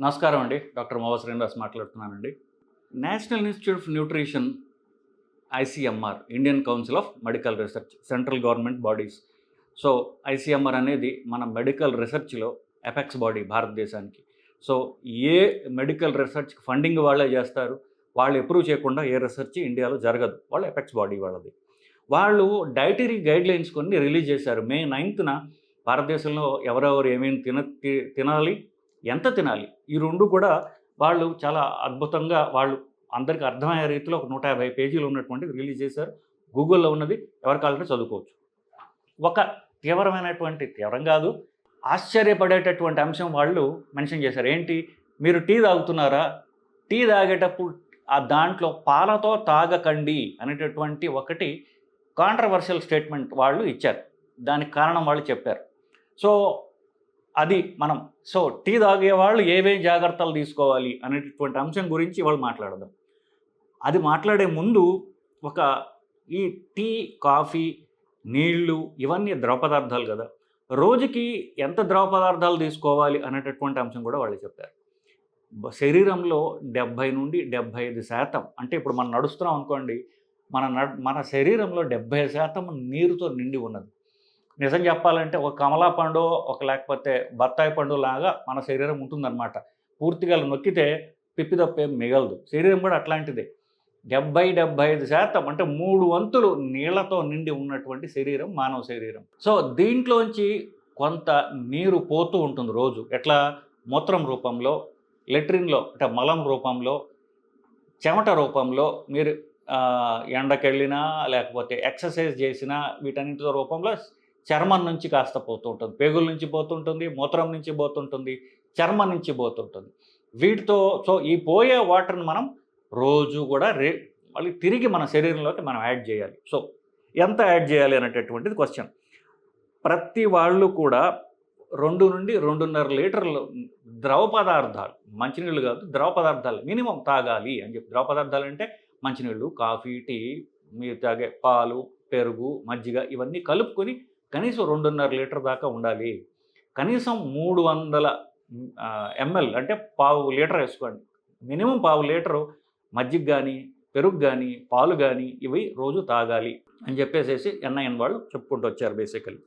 నమస్కారం అండి. డాక్టర్ మోవ శ్రీనివాస్ మాట్లాడుతున్నానండి. National institute of nutrition ICMR Indian council of medical research central government bodies. So ICMR అనేది మన మెడికల్ రీసెర్చ్లో ఎఫెక్స్ బాడీ భారతదేశానికి. సో ఏ మెడికల్ రీసెర్చ్ ఫండింగ్ వాళ్ళే చేస్తారు వాళ్ళు ఎప్రూవ్ చేయకుండా ఏ రీసెర్చ్ ఇండియాలో జరగదు. వాళ్ళు ఎఫెక్స్ బాడీ వాళ్ళది. వాళ్ళు డైటరీ గైడ్లైన్స్ కొన్ని రిలీజ్ చేశారు. మే నైన్త్న భారతదేశంలో ఎవరెవరు ఏమేమి తిన తి- తినాలి ఎంత తినాలి? ఈ రెండు కూడా వాళ్ళు చాలా అద్భుతంగా వాళ్ళు అందరికీ అర్థమయ్యే రీతిలో ఒక నూట యాభై పేజీలు ఉన్నటువంటి రిలీజ్ చేశారు. గూగుల్లో ఉన్నది. ఎవరి కావాలంటే చదువుకోవచ్చు. ఒక తీవ్రమైనటువంటి తీవ్రం కాదు. ఆశ్చర్యపడేటటువంటి అంశం వాళ్ళు మెన్షన్ చేశారు. ఏంటి? మీరు టీ తాగుతున్నారా? టీ తాగేటప్పుడు ఆ దాంట్లో పాలతో తాగకండి అనేటటువంటి ఒకటి కాంట్రవర్షియల్ స్టేట్మెంట్ వాళ్ళు ఇచ్చారు. దానికి కారణం వాళ్ళు చెప్పారు. సో అది మనం సో టీ తాగే వాళ్ళు ఏవేం జాగ్రత్తలు తీసుకోవాలి అనేటటువంటి అంశం గురించి వాళ్ళు మాట్లాడదాం. అది మాట్లాడే ముందు ఒక ఈ టీ కాఫీ నీళ్ళు ఇవన్నీ ద్రవ పదార్థాలు కదా. రోజుకి ఎంత ద్రవ పదార్థాలు తీసుకోవాలి అనేటటువంటి అంశం కూడా వాళ్ళు చెప్పారు. శరీరంలో డెబ్భై నుండి డెబ్భై ఐదు శాతం అంటే ఇప్పుడు మనం నడుస్తున్నాం అనుకోండి మన నడ్ మన శరీరంలో డెబ్భై శాతం నీరుతో నిండి ఉన్నది. నిజం చెప్పాలంటే ఒక కమలా పండు ఒక లేకపోతే బత్తాయి పండు లాగా మన శరీరం ఉంటుందన్నమాట. పూర్తిగా నొక్కితే పిప్పి తప్పేం మిగలదు. శరీరం కూడా అట్లాంటిదే. డెబ్బై డెబ్బై ఐదు శాతం అంటే మూడు వంతులు నీళ్ళతో నిండి ఉన్నటువంటి శరీరం మానవ శరీరం. సో దీంట్లోంచి కొంత నీరు పోతూ ఉంటుంది రోజు. ఎట్లా? మూత్రం రూపంలో లెట్రిన్లో అంటే మలం రూపంలో చెమట రూపంలో మీరు ఎండకెళ్ళినా లేకపోతే ఎక్సర్సైజ్ చేసినా వీటన్నింటితో రూపంలో చర్మం నుంచి కాస్త పోతుంటుంది. పేగుల నుంచి పోతుంటుంది మూత్రం నుంచి పోతుంటుంది చర్మం నుంచి పోతుంటుంది. వీటితో సో ఈ పోయే వాటర్ని మనం రోజు కూడా రే మళ్ళీ తిరిగి మన శరీరంలోకి మనం యాడ్ చేయాలి. సో ఎంత యాడ్ చేయాలి అనేటటువంటిది క్వశ్చన్ ప్రతి వాళ్ళు కూడా రెండు నుండి రెండున్నర లీటర్లు ద్రవ పదార్థాలు మంచినీళ్ళు కాదు ద్రవ పదార్థాలు మినిమం తాగాలి అని చెప్పి. ద్రవ పదార్థాలు అంటే మంచినీళ్ళు కాఫీ టీ మీరు తాగే పాలు పెరుగు మజ్జిగ ఇవన్నీ కలుపుకొని కనీసం రెండున్నర లీటర్ దాకా ఉండాలి. కనీసం మూడు వందల ఎంఎల్ అంటే పావు లీటర్ వేసుకోండి. మినిమం పావు లీటరు మజ్జిగ కానీ పెరుగు కానీ పాలు కానీ ఇవి రోజు తాగాలి అని చెప్పేసేసి ఎన్ఐఎన్ వాళ్ళు చెప్పుకుంటూ వచ్చారు బేసికలీ.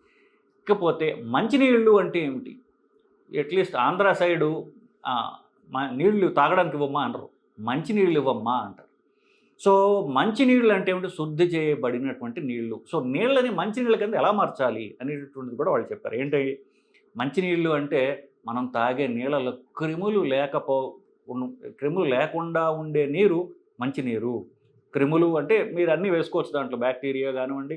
ఇకపోతే మంచినీళ్ళు అంటే ఏమిటి? అట్లీస్ట్ ఆంధ్ర సైడు నీళ్ళు తాగడానికి ఇవ్వమ్మా అంటారు. మంచినీళ్ళు ఇవ్వమ్మా అంటారు. సో మంచినీళ్ళు అంటే ఏమిటి? శుద్ధి చేయబడినటువంటి నీళ్ళు సో నీళ్ళని మంచినీళ్ళ కింద ఎలా మార్చాలి అనేటటువంటిది కూడా వాళ్ళు చెప్పారు. ఏంటి? మంచినీళ్ళు అంటే మనం తాగే నీళ్ళలో క్రిములు లేకపో క్రిములు లేకుండా ఉండే నీరు మంచినీరు క్రిములు అంటే మీరు అన్నీ వేసుకోవచ్చు దాంట్లో. బ్యాక్టీరియా కానివ్వండి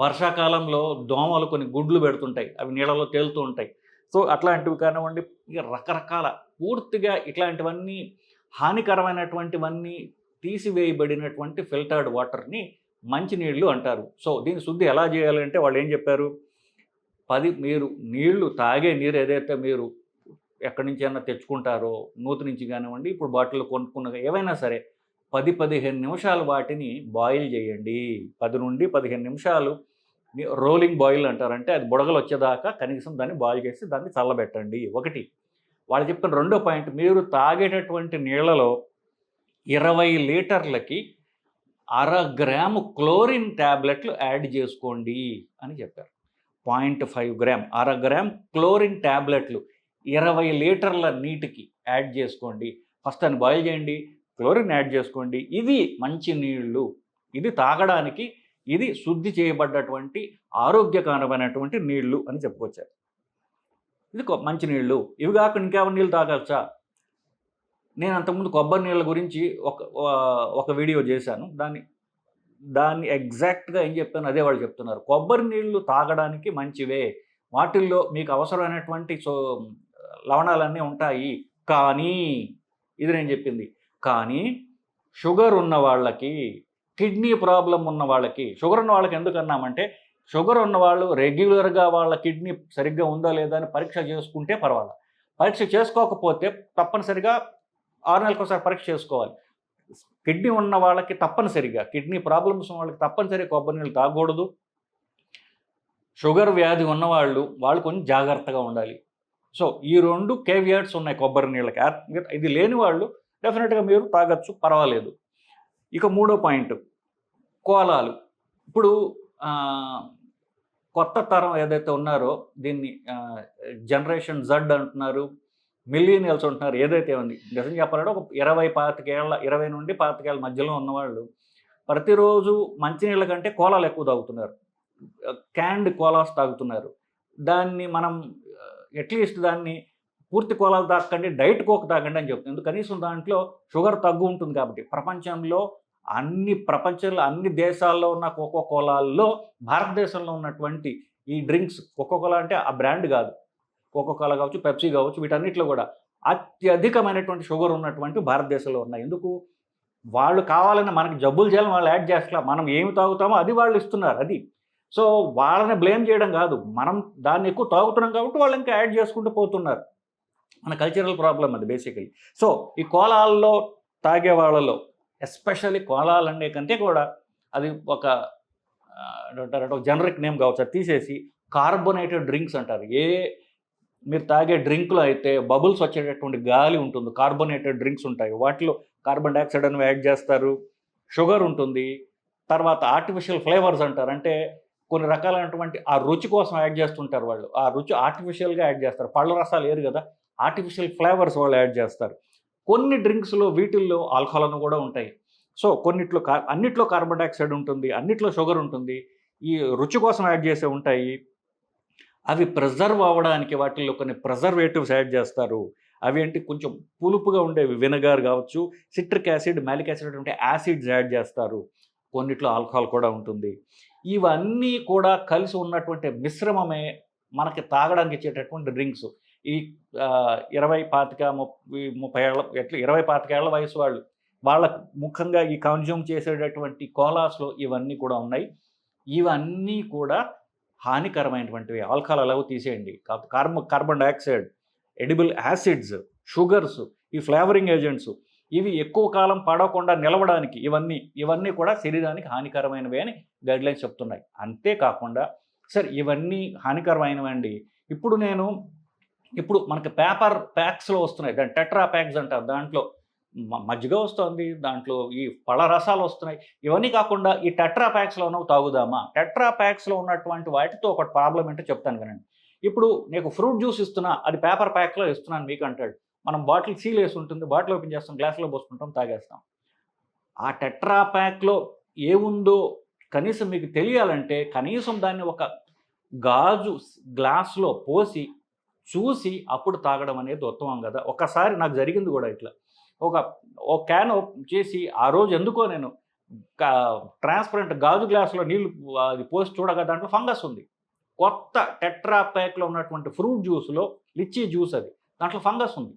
వర్షాకాలంలో దోమలు కొన్ని గుడ్లు పెడుతుంటాయి. అవి నీళ్ళలో తేలుతూ ఉంటాయి. సో అట్లాంటివి కానివ్వండి ఇక రకరకాల పూర్తిగా ఇట్లాంటివన్నీ హానికరమైనటువంటివన్నీ తీసివేయబడినటువంటి ఫిల్టర్డ్ వాటర్ని మంచినీళ్ళు అంటారు. సో దీని శుద్ధి ఎలా చేయాలంటే వాళ్ళు ఏం చెప్పారు? పది మీరు నీళ్ళు తాగే నీరు ఏదైతే మీరు ఎక్కడి నుంచి అయినా తెచ్చుకుంటారో నూతి నుంచి కానివ్వండి ఇప్పుడు బాటిల్లో కొనుక్కున్న ఏవైనా సరే పది పదిహేను నిమిషాలు వాటిని బాయిల్ చేయండి. పది నుండి పదిహేను నిమిషాలు రోలింగ్ బాయిల్ అంటారంటే అది బుడగలు వచ్చేదాకా కనీసం దాన్ని బాయిల్ చేసి దాన్ని చల్లబెట్టండి. ఒకటి వాళ్ళు చెప్పిన రెండో పాయింట్ మీరు తాగేటటువంటి నీళ్ళలో ఇరవై లీటర్లకి అర గ్రాము క్లోరిన్ ట్యాబ్లెట్లు యాడ్ చేసుకోండి అని చెప్పారు. పాయింట్ ఫైవ్ గ్రామ్ అర గ్రామ్ క్లోరిన్ ట్యాబ్లెట్లు ఇరవై లీటర్ల నీటికి యాడ్ చేసుకోండి. ఫస్ట్ దాన్ని బాయిల్ చేయండి క్లోరిన్ యాడ్ చేసుకోండి. ఇది మంచి నీళ్ళు ఇది తాగడానికి ఇది శుద్ధి చేయబడ్డటువంటి ఆరోగ్యకరమైనటువంటి నీళ్ళు అని చెప్పుకొచ్చారు. ఇది మంచి నీళ్ళు ఇవి కాకుండా ఇంకేమైనా నీళ్ళు తాగచ్చా నేను అంతకుముందు కొబ్బరి నీళ్ళ గురించి ఒక ఒక వీడియో చేశాను. దాన్ని దాన్ని ఎగ్జాక్ట్గా ఏం చెప్తాను అదే వాళ్ళు చెప్తున్నారు. కొబ్బరి నీళ్ళు తాగడానికి మంచివే. వాటిల్లో మీకు అవసరమైనటువంటి సో లవణాలన్నీ ఉంటాయి. కానీ ఇది నేను చెప్పింది. కానీ షుగర్ ఉన్న వాళ్ళకి కిడ్నీ ప్రాబ్లం ఉన్న వాళ్ళకి షుగర్ ఉన్న వాళ్ళకి ఎందుకు అన్నామంటే షుగర్ ఉన్న వాళ్ళు రెగ్యులర్గా వాళ్ళ కిడ్నీ సరిగ్గా ఉందా లేదా అని పరీక్ష చేసుకుంటే పర్వాలేదు. పరీక్ష చేసుకోకపోతే తప్పనిసరిగా ఆరు నెలలకు ఒకసారి పరీక్ష చేసుకోవాలి. కిడ్నీ ఉన్న వాళ్ళకి తప్పనిసరిగా కిడ్నీ ప్రాబ్లమ్స్ ఉన్న వాళ్ళకి తప్పనిసరిగా కొబ్బరి నీళ్ళు తాగకూడదు. షుగర్ వ్యాధి ఉన్నవాళ్ళు వాళ్ళు కొంచెం జాగ్రత్తగా ఉండాలి. సో ఈ రెండు కేవియార్డ్స్ ఉన్నాయి కొబ్బరి నీళ్ళకి. ఇది లేని వాళ్ళు డెఫినెట్గా మీరు తాగొచ్చు పర్వాలేదు. ఇక మూడో పాయింట్ కోలాలు. ఇప్పుడు కొత్త తరం ఏదైతే ఉన్నారో దీన్ని జనరేషన్ జడ్ అంటున్నారు. మిలియనియల్స్ ఉంటున్నారు. ఏదైతే ఉంది. నిజం చెప్పాలంటే ఒక ఇరవై పాతికేళ్ళ ఇరవై నుండి పాతికేళ్ళ మధ్యలో ఉన్నవాళ్ళు ప్రతిరోజు మంచినీళ్ళ కంటే కోలాలు ఎక్కువ తాగుతున్నారు. క్యాండ్ కోలాస్ తాగుతున్నారు. దాన్ని మనం అట్లీస్ట్ దాన్ని పూర్తి కోలాలు తాకండి డైట్ కోక్ తాగండి అని చెప్తుంది కనీసం దాంట్లో షుగర్ తగ్గు ఉంటుంది కాబట్టి. ప్రపంచంలో అన్ని ప్రపంచంలో అన్ని దేశాల్లో ఉన్న కోకో కోలాల్లో భారతదేశంలో ఉన్నటువంటి ఈ డ్రింక్స్ కోకో కోలా అంటే ఆ బ్రాండ్ కాదు. కోకోకోలా కావచ్చు పెప్సీ కావచ్చు వీటన్నిటిలో కూడా అత్యధికమైనటువంటి షుగర్ ఉన్నటువంటి భారతదేశంలో ఉన్నాయి. ఎందుకు? వాళ్ళు కావాలని మనకి జబ్బులు చేయాలని వాళ్ళు యాడ్ చేస్తా మనం ఏమి తాగుతామో అది వాళ్ళు ఇస్తున్నారు అది. సో వాళ్ళని బ్లేమ్ చేయడం కాదు మనం దాన్ని ఎక్కువ తాగుతున్నాం కాబట్టి వాళ్ళు ఇంకా యాడ్ చేసుకుంటూ పోతున్నారు. మన కల్చరల్ ప్రాబ్లం అది బేసికలీ. సో ఈ కోలాల్లో తాగే వాళ్ళలో ఎస్పెషల్లీ కోలాలు అనే కంటే కూడా అది ఒక జనరిక్ నేమ్ కావచ్చు అది తీసేసి కార్బొనేటెడ్ డ్రింక్స్ అంటారు. ఏ మీరు తాగే డ్రింక్లో అయితే బబుల్స్ వచ్చేటటువంటి గాలి ఉంటుంది కార్బోనేటెడ్ డ్రింక్స్ ఉంటాయి. వాటిలో కార్బన్ డైఆక్సైడ్ అని యాడ్ చేస్తారు. షుగర్ ఉంటుంది. తర్వాత ఆర్టిఫిషియల్ ఫ్లేవర్స్ అంటారు. అంటే కొన్ని రకాలైనటువంటి ఆ రుచి కోసం యాడ్ చేస్తుంటారు వాళ్ళు. ఆ రుచి ఆర్టిఫిషియల్గా యాడ్ చేస్తారు. పళ్ళ రసాలు ఏరు కదా ఆర్టిఫిషియల్ ఫ్లేవర్స్ వాళ్ళు యాడ్ చేస్తారు. కొన్ని డ్రింక్స్లో వీటిల్లో ఆల్కహాల్ కూడా ఉంటాయి. సో కొన్నిట్లో కార్ అన్నిట్లో కార్బన్ డైఆక్సైడ్ ఉంటుంది అన్నిట్లో షుగర్ ఉంటుంది. ఈ రుచి కోసం యాడ్ చేసే ఉంటాయి. అవి ప్రిజర్వ్ అవ్వడానికి వాటిల్లో కొన్ని ప్రిజర్వేటివ్స్ యాడ్ చేస్తారు. అవి ఏంటి కొంచెం పులుపుగా ఉండేవి వినగార్ కావచ్చు సిట్రిక్ యాసిడ్ మ్యాలిక్ యాసిడ్ అటువంటి యాసిడ్స్ యాడ్ చేస్తారు. కొన్నిట్లో ఆల్కహాల్ కూడా ఉంటుంది. ఇవన్నీ కూడా కలిసి ఉన్నటువంటి మిశ్రమమే మనకి తాగడానికి ఇచ్చేటటువంటి డ్రింక్స్ ఈ ఇరవై పాతిక ముప్పై ముప్పై ఏళ్ళ ఎట్లా ఇరవై పాతిక ఏళ్ళ వయసు వాళ్ళు వాళ్ళ ముఖ్యంగా ఈ కన్జ్యూమ్ చేసేటటువంటి కోలాస్లో ఇవన్నీ కూడా ఉన్నాయి. ఇవన్నీ కూడా హానికరమైనటువంటివి ఆల్కహాల్ అలాగో తీసేయండి. కాకపోతే carb carbon dioxide edible acids sugars ఈ ఫ్లేవరింగ్ ఏజెంట్స్ ఇవి ఎక్కువ కాలం పడకుండా నిలవడానికి ఇవన్నీ ఇవన్నీ కూడా శరీరానికి హానికరమైనవి అని గైడ్లైన్స్ చెప్తున్నాయి. అంతేకాకుండా సరే ఇవన్నీ హానికరమైనవండి ఇప్పుడు నేను ఇప్పుడు మనకి పేపర్ ప్యాక్స్లో వస్తున్నాయి. దాని టెట్రా ప్యాక్స్ అంటారు. దాంట్లో మజ్జిగ వస్తుంది దాంట్లో ఈ పళ్ళ రసాలు వస్తున్నాయి. ఇవన్నీ కాకుండా ఈ టెట్రా ప్యాక్స్లో ఉన్నవి తాగుదామా? టెట్రా ప్యాక్స్లో ఉన్నటువంటి వాటితో ఒక ప్రాబ్లం ఏంటో చెప్తాను కదండి ఇప్పుడు నీకు ఫ్రూట్ జ్యూస్ ఇస్తున్నా అది పేపర్ ప్యాక్లో ఇస్తున్నాను మీకు అంటాడు. మనం బాటిల్ సీల్ వేసి ఉంటుంది బాటిల్ ఓపెన్ చేస్తాం గ్లాస్లో పోసుకుంటాం తాగేస్తాం. ఆ టెట్రా ప్యాక్లో ఏముందో కనీసం మీకు తెలియాలంటే కనీసం దాన్ని ఒక గాజు గ్లాస్లో పోసి చూసి అప్పుడు తాగడం అనేది ఉత్తమం కదా. ఒకసారి నాకు జరిగింది కూడా ఇట్లా. ఒక ఒక క్యాన్ ఓపెన్ చేసి ఆ రోజు ఎందుకో నేను ట్రాన్స్పరెంట్ గాజు గ్లాసులో నీళ్ళు అది పోసి చూడగా దాంట్లో ఫంగస్ ఉంది. కొత్త టెట్రా ప్యాక్లో ఉన్నటువంటి ఫ్రూట్ జ్యూస్లో లిచ్చీ జ్యూస్ అది దాంట్లో ఫంగస్ ఉంది.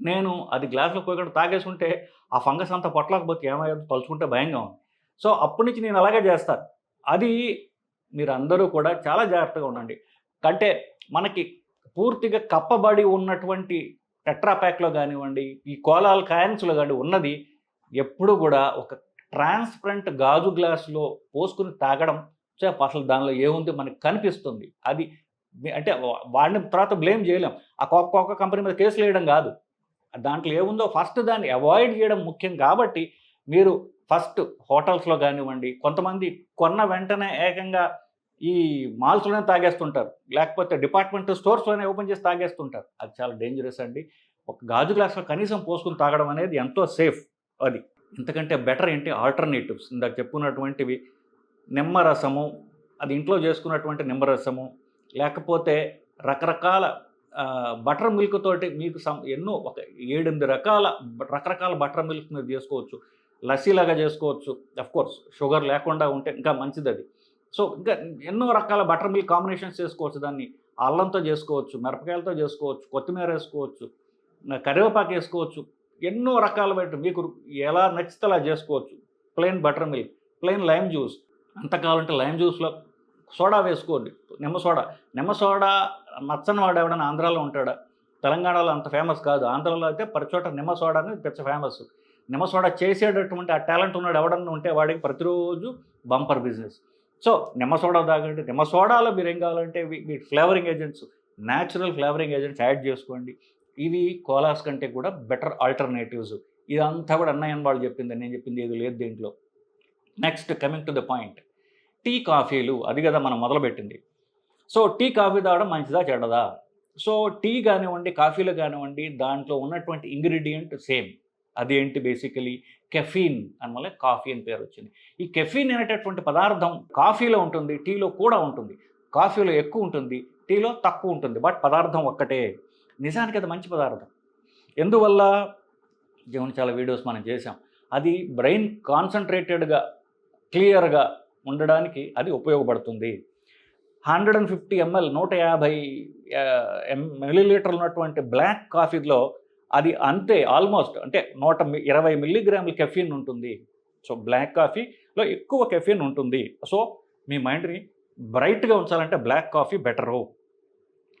నేను అది గ్లాసులో పోయకుండా తాగేసుకుంటే ఆ ఫంగస్ అంతా పొట్టలేకపోతే ఏమయ్యో తలుచుకుంటే భయంగా ఉంది. సో అప్పటి నుంచి నేను అలాగే చేస్తాను. అది మీరు అందరూ కూడా చాలా జాగ్రత్తగా ఉండండి. అంటే మనకి పూర్తిగా కప్పబడి ఉన్నటువంటి టెట్రాప్యాక్లో కానివ్వండి ఈ కోలాల్ కాయన్స్లో కానీ ఉన్నది ఎప్పుడు కూడా ఒక ట్రాన్స్పరెంట్ గాజు గ్లాసులో పోసుకుని తాగడం చెప్ప అసలు దానిలో ఏముంది మనకి కనిపిస్తుంది. అది అంటే వాడిని తర్వాత బ్లేమ్ చేయలేం. ఆ కోక కోక కంపెనీ మీద కేసులు వేయడం కాదు. దాంట్లో ఏముందో ఫస్ట్ దాన్ని అవాయిడ్ చేయడం ముఖ్యం కాబట్టి మీరు ఫస్ట్ హోటల్స్లో కానివ్వండి కొంతమంది కొన్న వెంటనే ఏకంగా ఈ మాల్స్లోనే తాగేస్తుంటారు. లేకపోతే డిపార్ట్మెంట్ స్టోర్స్లోనే ఓపెన్ చేసి తాగేస్తుంటారు. అది చాలా డేంజరస్ అండి. ఒక గాజు గ్లాస్లో కనీసం పోసుకుని తాగడం అనేది ఎంతో సేఫ్ అది. ఇంతకంటే బెటర్ ఏంటి? ఆల్టర్నేటివ్స్ ఇందాక చెప్పుకున్నటువంటివి. నిమ్మరసము అది ఇంట్లో చేసుకున్నటువంటి నిమ్మరసము. లేకపోతే రకరకాల బటర్ మిల్క్ తోటి మీకు సమ్ ఎన్నో ఒక ఏడెనిమిది రకాల రకరకాల బటర్ మిల్క్ మీరు చేసుకోవచ్చు. లస్సీలాగా చేసుకోవచ్చు. కోర్స్ షుగర్ లేకుండా ఉంటే ఇంకా మంచిది అది సో ఇంకా ఎన్నో రకాల బటర్ మిల్క్ కాంబినేషన్స్ చేసుకోవచ్చు దాన్ని. అల్లంతో చేసుకోవచ్చు మిరపకాయలతో చేసుకోవచ్చు కొత్తిమీర వేసుకోవచ్చు కరివేపాకు వేసుకోవచ్చు. ఎన్నో రకాల మీకు ఎలా నచ్చితే అలా చేసుకోవచ్చు. Plain butter milk plain lime juice. అంత కావాలంటే లైమ్ జ్యూస్లో సోడా వేసుకోండి. నిమ్మ సోడా. నిమ్మ సోడా నచ్చని వాడు ఎవడైనా ఆంధ్రాలో ఉంటాడా? తెలంగాణలో అంత ఫేమస్ కాదు. ఆంధ్రాలో అయితే ప్రతి చోట నిమ్మ సోడా అనేది పెద్ద ఫేమస్. నిమ్మ సోడా చేసేటటువంటి ఆ టాలెంట్ ఉన్నాడు ఎవడన్నా ఉంటే వాడికి ప్రతిరోజు బంపర్ బిజినెస్. సో నిమ్మ సోడా తాగండి. నిమ్మ సోడాలో మీరు ఏం కావాలంటే మీ flavouring agents natural flavouring agents add చేసుకోండి. ఇవి కోలాస్ కంటే కూడా బెటర్ ఆల్టర్నేటివ్స్. ఇదంతా కూడా అన్నయ్య వాళ్ళు చెప్పింది నేను చెప్పింది ఏది లేదు దీంట్లో. Next coming to the point. Tea కాఫీలు అది కదా మనం మొదలుపెట్టింది. సో టీ కాఫీ తాగడం మంచిదా చెడ్డదా? సో టీ కానివ్వండి కాఫీలు కానివ్వండి దాంట్లో ఉన్నటువంటి ఇంగ్రీడియంట్ సేమ్. అదేంటి బేసికలీ? కెఫీన్ అని వల్ల కాఫీ అని పేరు వచ్చింది ఈ కెఫీన్ అనేటటువంటి పదార్థం కాఫీలో ఉంటుంది టీలో కూడా ఉంటుంది. కాఫీలో ఎక్కువ ఉంటుంది టీలో తక్కువ ఉంటుంది. బట్ పదార్థం ఒక్కటే. నిజానికి అది మంచి పదార్థం. ఎందువల్ల? జీవన చాలా వీడియోస్ మనం చేసాం అది బ్రెయిన్ కాన్సన్ట్రేటెడ్గా క్లియర్గా ఉండడానికి అది ఉపయోగపడుతుంది. హండ్రెడ్ అండ్ ఫిఫ్టీ ఎంఎల్ నూట యాభై మిల్లీలీటర్లు ఉన్నటువంటి బ్లాక్ కాఫీలో అది అంతే ఆల్మోస్ట్ అంటే నూట ఇరవై మిల్లీగ్రాముల కెఫీన్ ఉంటుంది. సో బ్లాక్ కాఫీలో ఎక్కువ కెఫీన్ ఉంటుంది. సో మీ మైండ్ని బ్రైట్గా ఉంచాలంటే బ్లాక్ కాఫీ బెటరు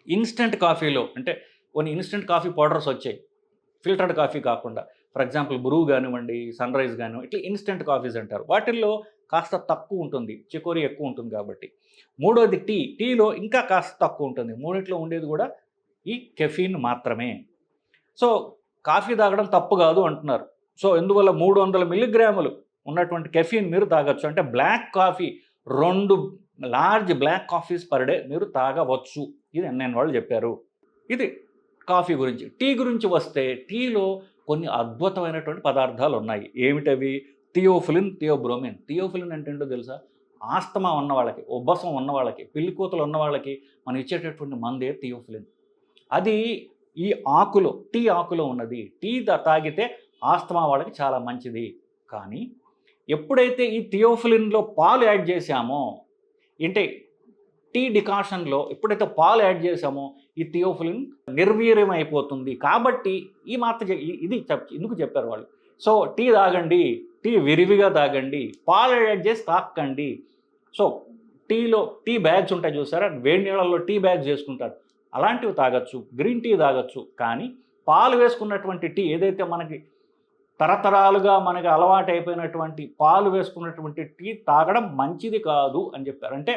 ఇన్స్టెంట్ కాఫీలో అంటే కొన్ని ఇన్స్టెంట్ కాఫీ పౌడర్స్ వచ్చాయి. ఫిల్టర్డ్ కాఫీ కాకుండా. ఫర్ ఎగ్జాంపుల్ బ్రూ కానివ్వండి సన్ రైజ్ కానివ్వండి ఇట్లా ఇన్స్టెంట్ కాఫీస్ అంటారు. వాటిల్లో కాస్త తక్కువ ఉంటుంది. చికోరీ ఎక్కువ ఉంటుంది కాబట్టి. మూడోది టీ. టీలో ఇంకా కాస్త తక్కువ ఉంటుంది. మూడిట్లో ఉండేది కూడా ఈ కెఫీన్ మాత్రమే. సో కాఫీ తాగడం తప్పు కాదు అంటున్నారు. సో ఎందువల్ల మూడు వందల మిల్లీగ్రాములు ఉన్నటువంటి కెఫీన్ మీరు తాగొచ్చు. అంటే బ్లాక్ కాఫీ రెండు large black coffees per day మీరు తాగవచ్చు. ఇది నేను వాళ్ళు చెప్పారు. ఇది కాఫీ గురించి. టీ గురించి వస్తే టీలో కొన్ని అద్భుతమైనటువంటి పదార్థాలు ఉన్నాయి ఏమిటవి? Theophylline theobromine. థియోఫిలిన్ అంటే ఏంటో తెలుసా? ఆస్తమా ఉన్న వాళ్ళకి ఉబ్బసం ఉన్న వాళ్ళకి పిల్లికూతలు ఉన్న వాళ్ళకి మనం ఇచ్చేటటువంటి మందే థియోఫిలిన్. అది ఈ ఆకులో టీ ఆకులో ఉన్నది. టీ తాగితే ఆస్తమా వాళ్ళకి చాలా మంచిది. కానీ ఎప్పుడైతే ఈ థియోఫిలిన్లో పాలు యాడ్ చేశామో అంటే టీ డికాషన్లో ఎప్పుడైతే పాలు యాడ్ చేసామో ఈ థియోఫిలిన్ నిర్వీర్యం అయిపోతుంది. కాబట్టి ఈ మాత్ర ఇది చెప్ ఎందుకు చెప్పారు వాళ్ళు? సో టీ తాగండి టీ విరివిగా తాగండి పాలు యాడ్ చేసి తాకండి సో టీలో టీ బ్యాగ్స్ ఉంటాయి చూసారా? వేడి నీళ్ళల్లో టీ బ్యాగ్స్ చేసుకుంటారు. అలాంటివి తాగొచ్చు గ్రీన్ టీ తాగొచ్చు. కానీ పాలు వేసుకున్నటువంటి టీ ఏదైతే మనకి తరతరాలుగా మనకి అలవాటు అయిపోయినటువంటి పాలు వేసుకున్నటువంటి టీ తాగడం మంచిది కాదు అని చెప్పారు. అంటే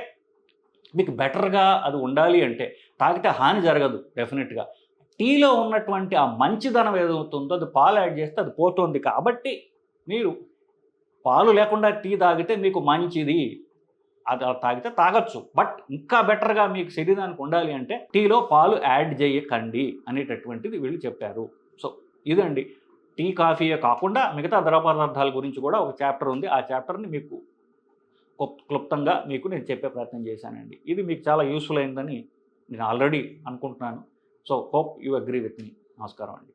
మీకు బెటర్గా అది ఉండాలి అంటే తాగితే హాని జరగదు డెఫినెట్గా. టీలో ఉన్నటువంటి ఆ మంచిదనం ఏదవుతుందో అది పాలు యాడ్ చేస్తే అది పోతుంది. కాబట్టి మీరు పాలు లేకుండా టీ తాగితే మీకు మంచిది. అది అలా తాగితే తాగొచ్చు. బట్ ఇంకా బెటర్గా మీకు శరీరానికి ఉండాలి అంటే టీలో పాలు యాడ్ చేయకండి అనేటటువంటిది వీళ్ళు చెప్పారు. సో ఇదండి. టీ కాఫీయే కాకుండా మిగతా ద్రవ పదార్థాల గురించి కూడా ఒక చాప్టర్ ఉంది. ఆ చాప్టర్ని మీకు క్లుప్- క్లుప్తంగా మీకు నేను చెప్పే ప్రయత్నం చేశానండి. ఇది మీకు చాలా యూస్ఫుల్ అయిందని నేను ఆల్రెడీ అనుకుంటున్నాను. So hope you agree with me. నమస్కారం అండి.